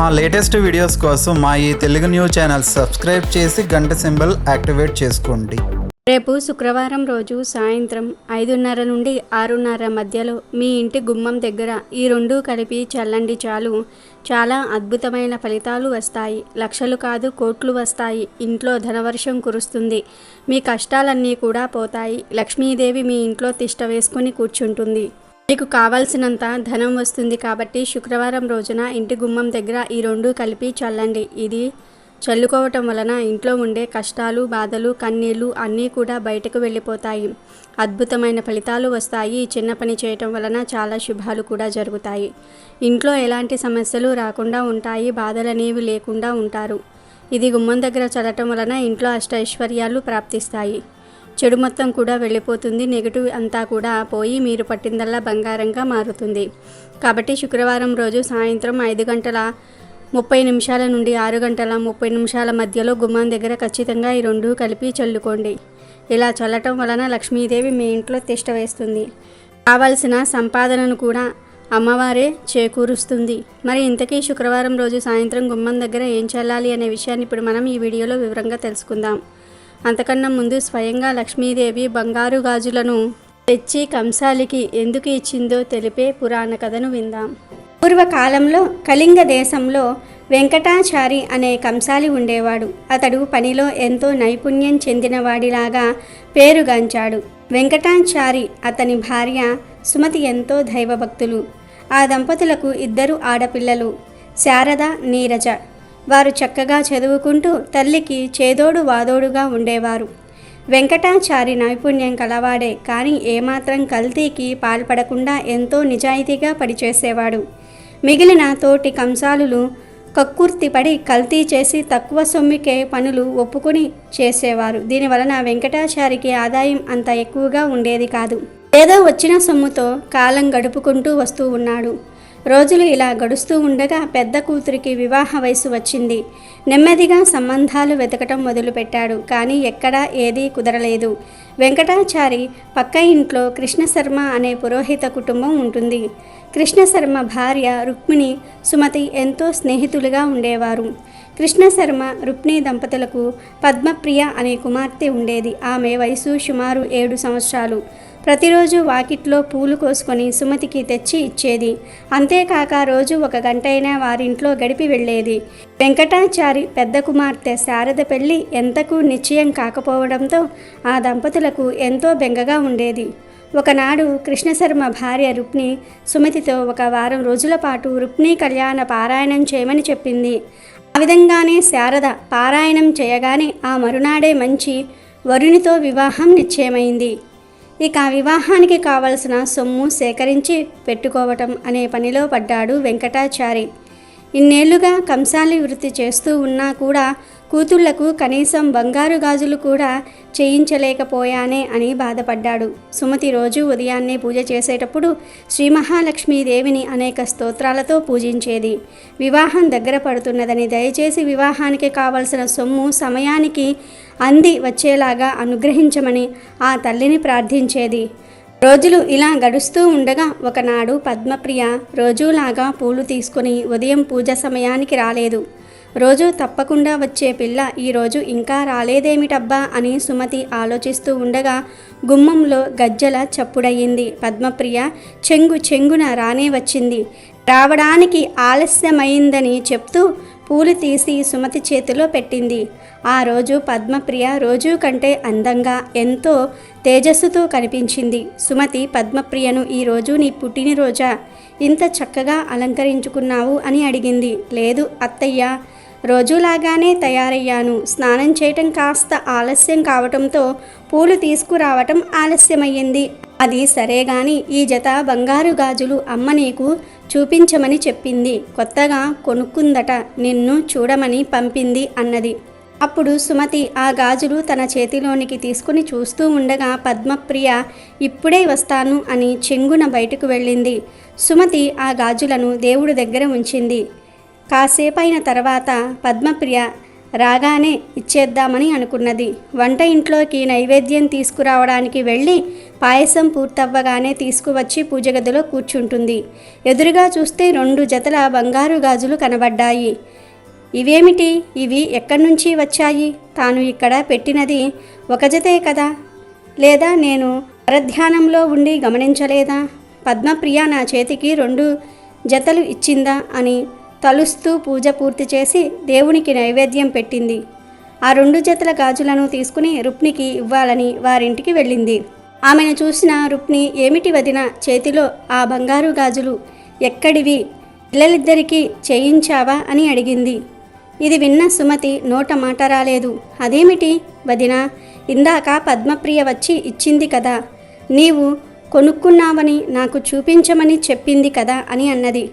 మా latest videos కోసం మా ఈ తెలుగు న్యూస్ ఛానల్ సబ్స్క్రైబ్ చేసి గంట సింబల్ యాక్టివేట్ చేసుకోండి. రేపు శుక్రవారం రోజు సాయంత్రం ఐదున్నర నుండి ఆరున్నర మధ్యలో మీ ఇంటి గుమ్మం దగ్గర ఈ రెండు కలిపి చల్లండి చాలు. చాలా అద్భుతమైన ఫలితాలు వస్తాయి. లక్షలు కాదు కోట్లు వస్తాయి. ఇంట్లో ధనవర్షం కురుస్తుంది. మీ కష్టాలన్నీ కూడా పోతాయి. లక్ష్మీదేవి మీ ఇంట్లో తిష్ట వేసుకుని కూర్చుంటుంది. మీకు కావాల్సినంత ధనం వస్తుంది కాబట్టి శుక్రవారం రోజున ఇంటి గుమ్మం దగ్గర ఈ రెండు కలిపి చల్లండి. ఇది చల్లుకోవటం వలన ఇంట్లో ఉండే కష్టాలు బాధలు కన్నీళ్ళు అన్నీ కూడా బయటకు వెళ్ళిపోతాయి. అద్భుతమైన ఫలితాలు వస్తాయి. ఈ చిన్న పని చేయటం వలన చాలా శుభాలు కూడా జరుగుతాయి. ఇంట్లో ఎలాంటి సమస్యలు రాకుండా ఉంటాయి. బాధలనేవి లేకుండా ఉంటారు. ఇది గుమ్మం దగ్గర చల్లటం వలన ఇంట్లో అష్టైశ్వర్యాలు ప్రాప్తిస్తాయి. చెడు మొత్తం కూడా వెళ్ళిపోతుంది నెగిటివ్ అంతా కూడా పోయి మీరు పట్టిందల్లా బంగారంగా మారుతుంది. కాబట్టి శుక్రవారం రోజు సాయంత్రం ఐదు గంటల ముప్పై నిమిషాల నుండి ఆరు గంటల ముప్పై నిమిషాల మధ్యలో గుమ్మం దగ్గర ఖచ్చితంగా ఈ రెండు కలిపి చల్లుకోండి. ఇలా చల్లటం వలన లక్ష్మీదేవి మీ ఇంట్లో తిష్ట వేస్తుంది. కావాల్సిన సంపాదనను కూడా అమ్మవారే చేకూరుస్తుంది. మరి ఇంతకీ శుక్రవారం రోజు సాయంత్రం గుమ్మం దగ్గర ఏం చల్లాలి అనే విషయాన్ని ఇప్పుడు మనం ఈ వీడియోలో వివరంగా తెలుసుకుందాం. అంతకన్నా ముందు స్వయంగా లక్ష్మీదేవి బంగారు గాజులను తెచ్చి కంసాలికి ఎందుకు ఇచ్చిందో తెలిపే పురాణ కథను విందాం. పూర్వకాలంలో కళింగ దేశంలో వెంకటాచారి అనే కంసాలి ఉండేవాడు. అతడు పనిలో ఎంతో నైపుణ్యం చెందినవాడిలాగా పేరుగాంచాడు వెంకటాచారి అతని భార్య సుమతి ఎంతో దైవభక్తులు. ఆ దంపతులకు ఇద్దరు ఆడపిల్లలు శారద నీరజ. వారు చక్కగా చదువుకుంటూ తల్లికి చేదోడు వాదోడుగా ఉండేవారు. వెంకటాచారి నైపుణ్యం కలవాడే కానీ ఏమాత్రం కల్తీకి పాల్పడకుండా ఎంతో నిజాయితీగా పనిచేసేవాడు. మిగిలిన తోటి కంసాలులు కక్కుర్తిపడి కల్తీ చేసి తక్కువ సొమ్ముకే పనులు ఒప్పుకొని చేసేవారు. దీనివలన వెంకటాచారికి ఆదాయం అంత ఎక్కువగా ఉండేది కాదు. ఏదో వచ్చిన సొమ్ముతో కాలం గడుపుకుంటూ వస్తూ ఉన్నాడు. రోజులు ఇలా గడుస్తూ ఉండగా పెద్ద కూతురికి వివాహ వయసు వచ్చింది. నెమ్మదిగా సంబంధాలు వెతకటం మొదలుపెట్టాడు కానీ ఎక్కడా ఏదీ కుదరలేదు. వెంకటాచారి పక్క ఇంట్లో కృష్ణశర్మ అనే పురోహిత కుటుంబం ఉంటుంది. కృష్ణశర్మ భార్య రుక్మిణి సుమతి ఎంతో స్నేహితులుగా ఉండేవారు. కృష్ణశర్మ రుక్మిణి దంపతులకు పద్మప్రియ అనే కుమార్తె ఉండేది. ఆమె వయసు సుమారు ఏడు సంవత్సరాలు. ప్రతిరోజు వాకిట్లో పూలు కోసుకొని సుమతికి తెచ్చి ఇచ్చేది. అంతేకాక రోజు ఒక గంటైనా వారింట్లో గడిపి వెళ్ళేది. వెంకటాచారి పెద్ద కుమార్తె శారద పెళ్ళి ఎంతకు నిశ్చయం కాకపోవడంతో ఆ దంపతులకు ఎంతో బెంగగా ఉండేది. ఒకనాడు కృష్ణశర్మ భార్య రుక్ని సుమతితో ఒక వారం రోజుల పాటు రుక్ని కళ్యాణ పారాయణం చేయమని చెప్పింది. ఆ విధంగానే శారద పారాయణం చేయగానే ఆ మరునాడే మంచి వరునితో వివాహం నిశ్చయమైంది. ఇక వివాహానికి కావలసిన సొమ్ము సేకరించి పెట్టుకోవటం అనే పనిలో పడ్డాడు వెంకటాచారి. ఇన్నేళ్ళుగా కంసాలి వృత్తి చేస్తూ ఉన్నా కూడా కూతుళ్ళకు కనీసం బంగారు గాజులు కూడా చేయించలేకపోయానే అని బాధపడ్డాడు. సుమతి రోజు ఉదయాన్నే పూజ చేసేటప్పుడు శ్రీ మహాలక్ష్మీదేవిని అనేక స్తోత్రాలతో పూజించేది. వివాహం దగ్గర పడుతున్నదని దయచేసి వివాహానికి కావలసిన సొమ్ము సమయానికి అంది వచ్చేలాగా అనుగ్రహించమని ఆ తల్లిని ప్రార్థించేది. రోజులు ఇలా గడుస్తూ ఉండగా ఒకనాడు పద్మప్రియ రోజులాగా పూలు తీసుకుని ఉదయం పూజ సమయానికి రాలేదు. రోజు తప్పకుండా వచ్చే పిల్ల ఈరోజు ఇంకా రాలేదేమిటబ్బా అని సుమతి ఆలోచిస్తూ ఉండగా గుమ్మంలో గజ్జల చప్పుడయ్యింది. పద్మప్రియ చెంగు చెంగున రానే వచ్చింది. రావడానికి ఆలస్యమైందని చెప్తూ పూలు తీసి సుమతి చేతిలో పెట్టింది. ఆ రోజు పద్మప్రియ రోజు కంటే అందంగా ఎంతో తేజస్సుతో కనిపించింది. సుమతి పద్మప్రియను ఈరోజు నీ పుట్టినరోజా? ఇంత చక్కగా అలంకరించుకున్నావు అని అడిగింది. లేదు అత్తయ్య రోజులాగానే తయారయ్యాను. స్నానం చేయటం కాస్త ఆలస్యం కావటంతో పూలు తీసుకురావటం ఆలస్యమయ్యింది. అది సరే గాని ఈ జత బంగారు గాజులు అమ్మ నీకు చూపించమని చెప్పింది. కొత్తగా కొనుక్కుందట నిన్ను చూడమని పంపింది అన్నది. అప్పుడు సుమతి ఆ గాజులు తన చేతిలోనికి తీసుకుని చూస్తూ ఉండగా పద్మప్రియ ఇప్పుడే వస్తాను అని చెంగున బయటకు వెళ్ళింది. సుమతి ఆ గాజులను దేవుడి దగ్గర ఉంచింది. కాసేపైన తర్వాత పద్మప్రియ రాగానే ఇచ్చేద్దామని అనుకున్నది. వంట ఇంట్లోకి నైవేద్యం తీసుకురావడానికి వెళ్ళి పాయసం పూర్తవ్వగానే తీసుకువచ్చి పూజ గదిలో కూర్చుంటుంది. ఎదురుగా చూస్తే రెండు జతల బంగారు గాజులు కనబడ్డాయి. ఇవేమిటి? ఇవి ఎక్కడి నుంచి వచ్చాయి? తాను ఇక్కడ పెట్టినది ఒక జతే కదా? లేదా నేను పరధ్యానంలో ఉండి గమనించలేదా? పద్మప్రియ నా చేతికి రెండు జతలు ఇచ్చిందా అని తలుస్తూ పూజ పూర్తి చేసి దేవునికి నైవేద్యం పెట్టింది. ఆ రెండు జతల గాజులను తీసుకుని రుక్మికి ఇవ్వాలని వారింటికి వెళ్ళింది. ఆమెను చూసిన రుక్ని ఏమిటి వదిన చేతిలో ఆ బంగారు గాజులు? ఎక్కడివి? పిల్లలిద్దరికీ చేయించావా? అని అడిగింది. ఇది విన్న సుమతి నోట మాట రాలేదు. అదేమిటి వదిన? ఇందాక పద్మప్రియ వచ్చి ఇచ్చింది కదా. నీవు కొనుక్కున్నావని నాకు చూపించమని చెప్పింది కదా అని అన్నది.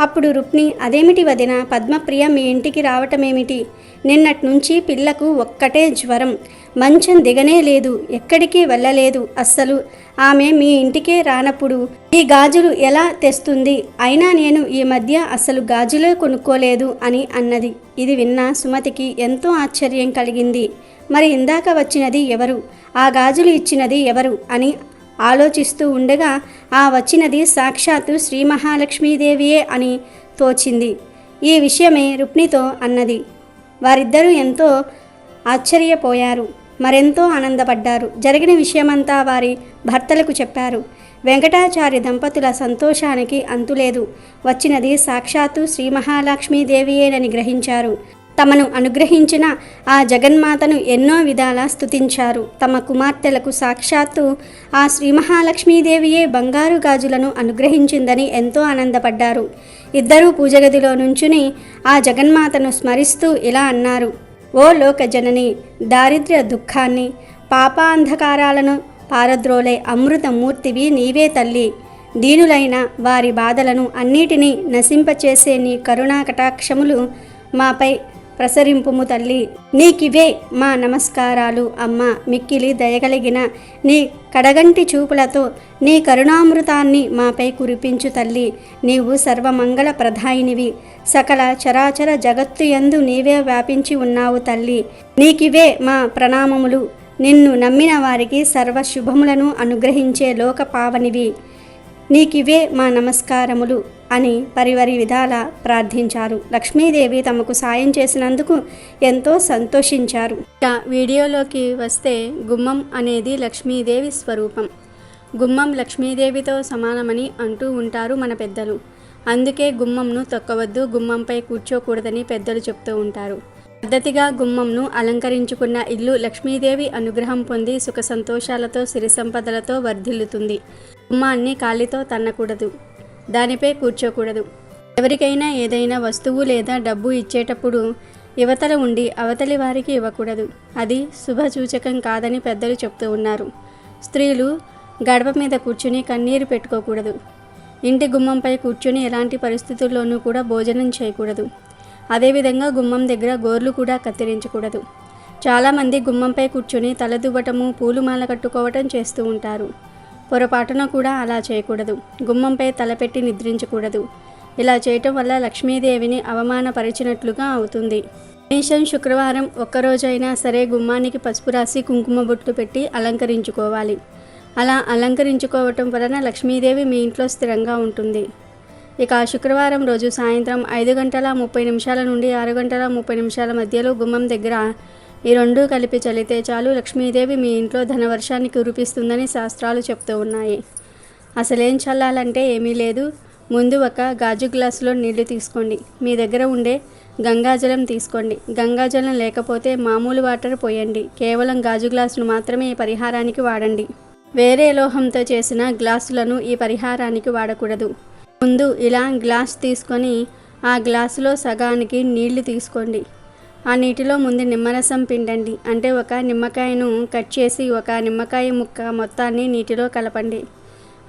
అప్పుడు రుక్ని అదేమిటి వదిన? పద్మప్రియ మీ ఇంటికి రావటమేమిటి? నిన్నటి నుంచి పిల్లకు ఒక్కటే జ్వరం. మంచం దిగనే లేదు ఎక్కడికి వెళ్ళలేదు అస్సలు. ఆమె మీ ఇంటికే రానప్పుడు ఈ గాజులు ఎలా తెస్తుంది? అయినా నేను ఈ మధ్య అసలు గాజులే కొనుక్కోలేదు అని అన్నది. ఇది విన్న సుమతికి ఎంతో ఆశ్చర్యం కలిగింది. మరి ఇందాక వచ్చినది ఎవరు? ఆ గాజులు ఇచ్చినది ఎవరు? అని ఆలోచిస్తూ ఉండగా ఆ వచ్చినది సాక్షాత్తు శ్రీ మహాలక్ష్మీదేవియే అని తోచింది. ఈ విషయమే రుక్మితో అన్నది. వారిద్దరూ ఎంతో ఆశ్చర్యపోయారు. మరెంతో ఆనందపడ్డారు. జరిగిన విషయమంతా వారి భర్తలకు చెప్పారు. వెంకటాచార్య దంపతుల సంతోషానికి అంతులేదు. వచ్చినది సాక్షాత్తు శ్రీ మహాలక్ష్మీదేవియేనని గ్రహించారు. తమను అనుగ్రహించిన ఆ జగన్మాతను ఎన్నో విధాలా స్తుతించారు. తమ కుమార్తెలకు సాక్షాత్తు ఆ శ్రీ మహాలక్ష్మీదేవియే బంగారు గాజులను అనుగ్రహించిందని ఎంతో ఆనందపడ్డారు. ఇద్దరూ పూజగదిలో నుంచుని ఆ జగన్మాతను స్మరిస్తూ ఇలా అన్నారు. ఓ లోక జనని దారిద్ర్య దుఃఖాన్ని పాపాంధకారాలను పారద్రోలే అమృతమూర్తివి నీవే తల్లి. దీనులైన వారి బాధలను అన్నిటినీ నశింపచేసే నీ కరుణా కటాక్షములు మాపై ప్రసరింపుము తల్లి. నీకివే మా నమస్కారాలు అమ్మ. మిక్కిలి దయగలిగిన నీ కడగంటి చూపులతో నీ కరుణామృతాన్ని మాపై కురిపించు తల్లి. నీవు సర్వమంగళ ప్రధాయినివి. సకల చరాచర జగత్తు యందు నీవే వ్యాపించి ఉన్నావు తల్లి. నీకివే మా ప్రణామములు. నిన్ను నమ్మిన వారికి సర్వ శుభములను అనుగ్రహించే లోక పావనివి. నీకివే మా నమస్కారములు. అని పరివరి విధాల ప్రార్థించారు. లక్ష్మీదేవి తమకు సాయం చేసినందుకు ఎంతో సంతోషించారు. ఇక వీడియోలోకి వస్తే గుమ్మం అనేది లక్ష్మీదేవి స్వరూపం. గుమ్మం లక్ష్మీదేవితో సమానమని అంటూ ఉంటారు మన పెద్దలు. అందుకే గుమ్మంను తొక్కవద్దు గుమ్మంపై కూర్చోకూడదని పెద్దలు చెప్తూ ఉంటారు. పద్ధతిగా గుమ్మంను అలంకరించుకున్న ఇల్లు లక్ష్మీదేవి అనుగ్రహం పొంది సుఖ సంతోషాలతో సిరి సంపదలతో వర్ధిల్లుతుంది. గుమ్మాన్ని కాలితో తన్నకూడదు. దానిపై కూర్చోకూడదు. ఎవరికైనా ఏదైనా వస్తువు లేదా డబ్బు ఇచ్చేటప్పుడు యువతల ఉండి అవతలి వారికి ఇవ్వకూడదు. అది శుభసూచకం కాదని పెద్దలు చెప్తూ ఉన్నారు. స్త్రీలు గడప మీద కూర్చుని కన్నీరు పెట్టుకోకూడదు. ఇంటి గుమ్మంపై కూర్చుని ఎలాంటి పరిస్థితుల్లోనూ కూడా భోజనం చేయకూడదు. అదేవిధంగా గుమ్మం దగ్గర గోర్లు కూడా కత్తిరించకూడదు. చాలామంది గుమ్మంపై కూర్చుని తలదువ్వటము పూలు మాల కట్టుకోవటం చేస్తూ ఉంటారు. పొరపాటున కూడా అలా చేయకూడదు. గుమ్మంపై తలపెట్టి నిద్రించకూడదు. ఇలా చేయటం వల్ల లక్ష్మీదేవిని అవమానపరిచినట్లుగా అవుతుంది. కనీసం శుక్రవారం ఒక్కరోజైనా సరే గుమ్మానికి పసుపు రాసి కుంకుమ బొట్లు పెట్టి అలంకరించుకోవాలి. అలా అలంకరించుకోవటం వలన లక్ష్మీదేవి మీ ఇంట్లో స్థిరంగా ఉంటుంది. ఇక శుక్రవారం రోజు సాయంత్రం ఐదు గంటల ముప్పై నిమిషాల నుండి ఆరు గంటల ముప్పై నిమిషాల మధ్యలో గుమ్మం దగ్గర ఈ రెండూ కలిపి చలితే చాలు లక్ష్మీదేవి మీ ఇంట్లో ధనవర్షాన్ని కురిపిస్తుందని శాస్త్రాలు చెప్తూ ఉన్నాయి. అసలేం చల్లాలంటే ఏమీ లేదు. ముందు ఒక గాజు గ్లాసులో నీళ్ళు తీసుకోండి. మీ దగ్గర ఉండే గంగాజలం తీసుకోండి. గంగాజలం లేకపోతే మామూలు వాటర్ పోయండి. కేవలం గాజు గ్లాసును మాత్రమే ఈ పరిహారానికి వాడండి. వేరే లోహంతో చేసిన గ్లాసులను ఈ పరిహారానికి వాడకూడదు. ముందు ఇలా గ్లాస్ తీసుకొని ఆ గ్లాసులో సగానికి నీళ్ళు తీసుకోండి. ఆ నీటిలో ముందు నిమ్మరసం పిండండి. అంటే ఒక నిమ్మకాయను కట్ చేసి ఒక నిమ్మకాయ ముక్క మొత్తాన్ని నీటిలో కలపండి.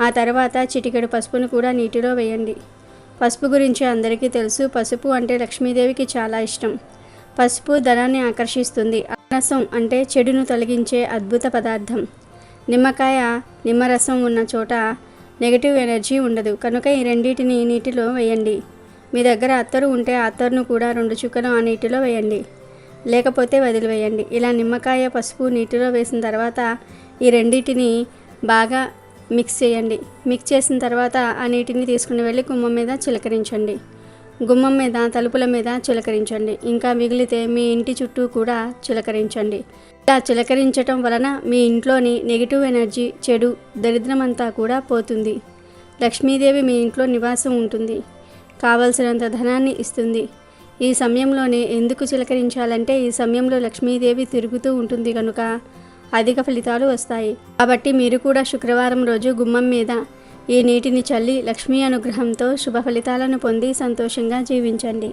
ఆ తర్వాత చిటికెడు పసుపును కూడా నీటిలో వేయండి. పసుపు గురించి అందరికీ తెలుసు. పసుపు అంటే లక్ష్మీదేవికి చాలా ఇష్టం. పసుపు ధనాన్ని ఆకర్షిస్తుంది. రసం అంటే చెడును తొలగించే అద్భుత పదార్థం. నిమ్మకాయ నిమ్మరసం ఉన్న చోట నెగటివ్ ఎనర్జీ ఉండదు. కనుక ఈ రెండింటిని నీటిలో వేయండి. మీ దగ్గర అత్తరు ఉంటే అత్తరును కూడా రెండు చుక్కలు ఆ నీటిలో వేయండి. లేకపోతే వదిలివేయండి. ఇలా నిమ్మకాయ పసుపు నీటిలో వేసిన తర్వాత ఈ రెండింటిని బాగా మిక్స్ చేయండి. మిక్స్ చేసిన తర్వాత ఆ నీటిని తీసుకుని వెళ్ళి గుమ్మం మీద చిలకరించండి. గుమ్మం మీద తలుపుల మీద చిలకరించండి. ఇంకా మిగిలితే మీ ఇంటి చుట్టూ కూడా చిలకరించండి. ఇలా చిలకరించటం వలన మీ ఇంట్లోని నెగిటివ్ ఎనర్జీ చెడు దరిద్రమంతా కూడా పోతుంది. లక్ష్మీదేవి మీ ఇంట్లో నివాసం ఉంటుంది. కావలసినంత ధనాన్ని ఇస్తుంది. ఈ సమయంలోనే ఎందుకు చిలకరించాలంటే ఈ సమయంలో లక్ష్మీదేవి తిరుగుతూ ఉంటుంది కనుక అధిక ఫలితాలు వస్తాయి. కాబట్టి మీరు కూడా శుక్రవారం రోజు గుమ్మం మీద ఈ నీటిని చల్లి లక్ష్మీ అనుగ్రహంతో శుభ ఫలితాలను పొంది సంతోషంగా జీవించండి.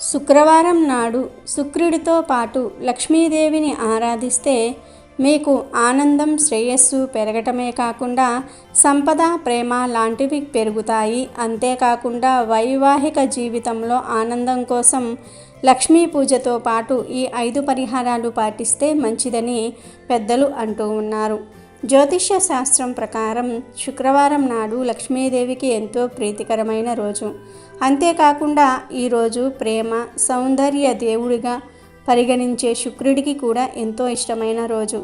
శుక్రవారం నాడు శుక్రుడితో పాటు లక్ష్మీదేవిని ఆరాధిస్తే మీకు ఆనందం శ్రేయస్సు పెరగటమే కాకుండా సంపద ప్రేమ లాంటివి పెరుగుతాయి. అంతేకాకుండా వైవాహిక జీవితంలో ఆనందం కోసం లక్ష్మీ పూజతో పాటు ఈ ఐదు పరిహారాలు పాటిస్తే మంచిదని పెద్దలు అంటూ ఉన్నారు. జ్యోతిష్య శాస్త్రం ప్రకారం శుక్రవారం నాడు లక్ష్మీదేవికి ఎంతో ప్రీతికరమైన రోజు. అంతేకాకుండా ఈరోజు ప్రేమ సౌందర్య దేవుడిగా పరిగణించే శుక్రుడికి కూడా ఎంతో ఇష్టమైన రోజు.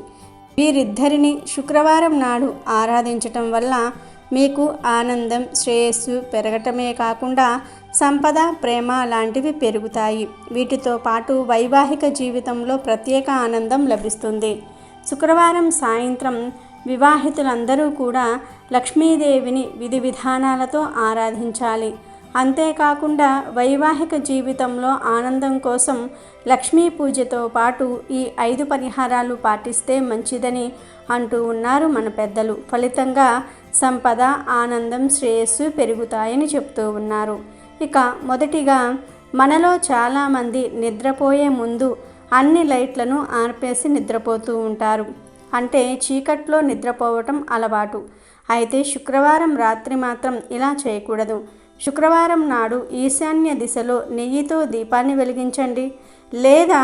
వీరిద్దరిని శుక్రవారం నాడు ఆరాధించటం వల్ల మీకు ఆనందం శ్రేయస్సు పెరగటమే కాకుండా సంపద ప్రేమ లాంటివి పెరుగుతాయి. వీటితో పాటు వైవాహిక జీవితంలో ప్రత్యేక ఆనందం లభిస్తుంది. శుక్రవారం సాయంత్రం వివాహితులందరూ కూడా లక్ష్మీదేవిని విధి విధానాలతో ఆరాధించాలి. అంతేకాకుండా వైవాహిక జీవితంలో ఆనందం కోసం లక్ష్మీ పూజతో పాటు ఈ ఐదు పరిహారాలు పాటిస్తే మంచిదని అంటూ ఉన్నారు మన పెద్దలు. ఫలితంగా సంపద ఆనందం శ్రేయస్సు పెరుగుతాయని చెప్తూ ఉన్నారు. ఇక మొదటిగా మనలో చాలామంది నిద్రపోయే ముందు అన్ని లైట్లను ఆర్పేసి నిద్రపోతూ ఉంటారు. అంటే చీకట్లో నిద్రపోవటం అలవాటు. అయితే శుక్రవారం రాత్రి మాత్రం ఇలా చేయకూడదు. శుక్రవారం నాడు ఈశాన్య దిశలో నెయ్యితో దీపాన్ని వెలిగించండి లేదా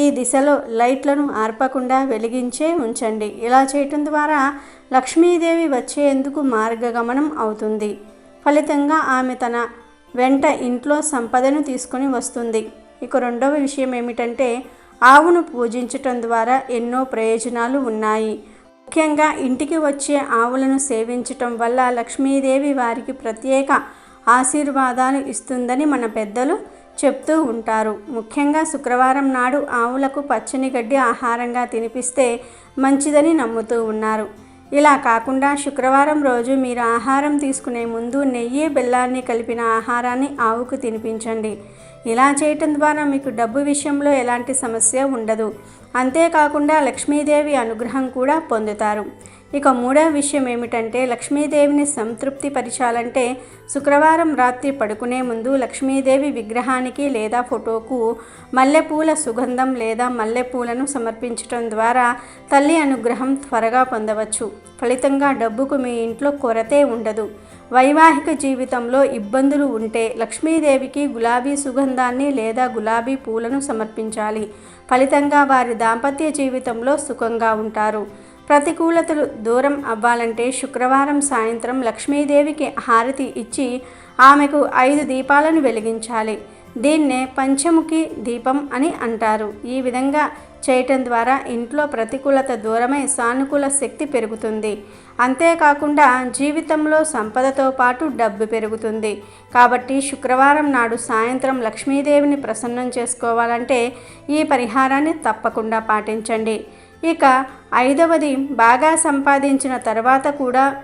ఈ దిశలో లైట్లను ఆర్పకుండా వెలిగించే ఉంచండి. ఇలా చేయటం ద్వారా లక్ష్మీదేవి వచ్చేందుకు మార్గగమనం అవుతుంది. ఫలితంగా ఆమె తన వెంట ఇంట్లో సంపదను తీసుకొని వస్తుంది. ఇక రెండవ విషయం ఏమిటంటే ఆవును పూజించటం ద్వారా ఎన్నో ప్రయోజనాలు ఉన్నాయి. ముఖ్యంగా ఇంటికి వచ్చే ఆవులను సేవించటం వల్ల లక్ష్మీదేవి వారికి ప్రత్యేక ఆశీర్వాదాలు ఇస్తుందని మన పెద్దలు చెప్తూ ఉంటారు. ముఖ్యంగా శుక్రవారం నాడు ఆవులకు పచ్చని గడ్డి ఆహారంగా తినిపిస్తే మంచిదని నమ్ముతూ ఉన్నారు. ఇలా కాకుండా శుక్రవారం రోజు మీరు ఆహారం తీసుకునే ముందు నెయ్యి బెల్లాన్ని కలిపిన ఆహారాన్ని ఆవుకు తినిపించండి. ఇలా చేయటం ద్వారా మీకు డబ్బు విషయంలో ఎలాంటి సమస్య ఉండదు. అంతేకాకుండా లక్ష్మీదేవి అనుగ్రహం కూడా పొందుతారు. ఇక మూడవ విషయం ఏమిటంటే లక్ష్మీదేవిని సంతృప్తి పరిచాలంటే శుక్రవారం రాత్రి పడుకునే ముందు లక్ష్మీదేవి విగ్రహానికి లేదా ఫోటోకు మల్లెపూల సుగంధం లేదా మల్లెపూలను సమర్పించటం ద్వారా తల్లి అనుగ్రహం త్వరగా పొందవచ్చు. ఫలితంగా డబ్బుకు మీ ఇంట్లో కొరతే ఉండదు. వైవాహిక జీవితంలో ఇబ్బందులు ఉంటే లక్ష్మీదేవికి గులాబీ సుగంధాన్ని లేదా గులాబీ పూలను సమర్పించాలి. ఫలితంగా వారి దాంపత్య జీవితంలో సుఖంగా ఉంటారు. ప్రతికూలతలు దూరం అవ్వాలంటే శుక్రవారం సాయంత్రం లక్ష్మీదేవికి హారతి ఇచ్చి ఆమెకు ఐదు దీపాలను వెలిగించాలి. దీన్నే పంచముఖి దీపం అని అంటారు. ఈ విధంగా చేయటం ద్వారా ఇంట్లో ప్రతికూలత దూరమై సానుకూల శక్తి పెరుగుతుంది. అంతేకాకుండా జీవితంలో సంపదతో పాటు డబ్బు పెరుగుతుంది. కాబట్టి శుక్రవారం నాడు సాయంత్రం లక్ష్మీదేవిని ప్రసన్నం చేసుకోవాలంటే ఈ పరిహారాన్ని తప్పకుండా పాటించండి. ఇక ఐదవది బాగా సంపాదించిన తర్వాత కూడా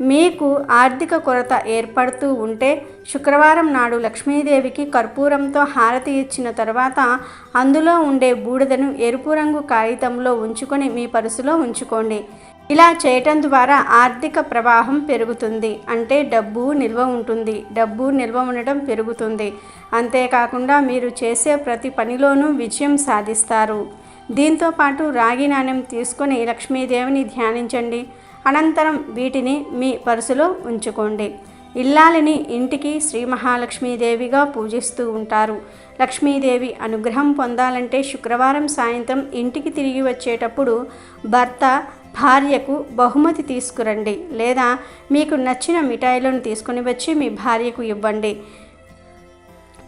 మీకు ఆర్థిక కొరత ఏర్పడుతూ ఉంటే శుక్రవారం నాడు లక్ష్మీదేవికి కర్పూరంతో హారతి ఇచ్చిన తర్వాత అందులో ఉండే బూడిదను ఎరుపు రంగు కాగితంలో ఉంచుకొని మీ పరుసులో ఉంచుకోండి. ఇలా చేయటం ద్వారా ఆర్థిక ప్రవాహం పెరుగుతుంది. అంటే డబ్బు నిల్వ ఉంటుంది. డబ్బు నిల్వ ఉండటం పెరుగుతుంది. అంతేకాకుండా మీరు చేసే ప్రతి పనిలోనూ విజయం సాధిస్తారు. దీంతో పాటు రాగి నాణ్యం తీసుకొని లక్ష్మీదేవిని ధ్యానించండి. అనంతరం వీటిని మీ పర్సులో ఉంచుకోండి. ఇల్లాలిని ఇంటికి శ్రీ మహాలక్ష్మీదేవిగా పూజిస్తూ ఉంటారు. లక్ష్మీదేవి అనుగ్రహం పొందాలంటే శుక్రవారం సాయంత్రం ఇంటికి తిరిగి వచ్చేటప్పుడు భర్త భార్యకు బహుమతి తీసుకురండి. లేదా మీకు నచ్చిన మిఠాయిలను తీసుకుని వచ్చి మీ భార్యకు ఇవ్వండి.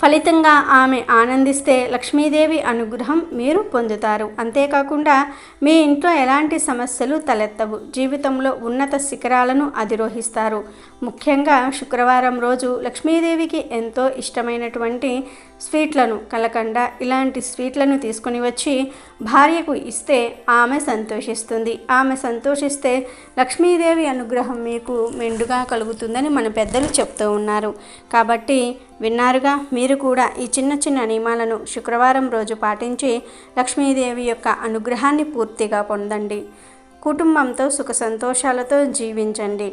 ఫలితంగా ఆమె ఆనందిస్తే లక్ష్మీదేవి అనుగ్రహం మీరు పొందుతారు. అంతేకాకుండా మీ ఇంట్లో ఎలాంటి సమస్యలు తలెత్తవు? జీవితంలో ఉన్నత శిఖరాలను అధిరోహిస్తారు. ముఖ్యంగా శుక్రవారం రోజు లక్ష్మీదేవికి ఎంతో ఇష్టమైనటువంటి స్వీట్లను కలకండ ఇలాంటి స్వీట్లను తీసుకొని వచ్చి భార్యకు ఇస్తే ఆమె సంతోషిస్తుంది. ఆమె సంతోషిస్తే లక్ష్మీదేవి అనుగ్రహం మీకు మెండుగా కలుగుతుందని మన పెద్దలు చెప్తూ ఉన్నారు. కాబట్టి విన్నారుగా మీరు కూడా ఈ చిన్న చిన్న నియమాలను శుక్రవారం రోజు పాటించి లక్ష్మీదేవి యొక్క అనుగ్రహాన్ని పూర్తిగా పొందండి. కుటుంబంతో సుఖ సంతోషాలతో జీవించండి.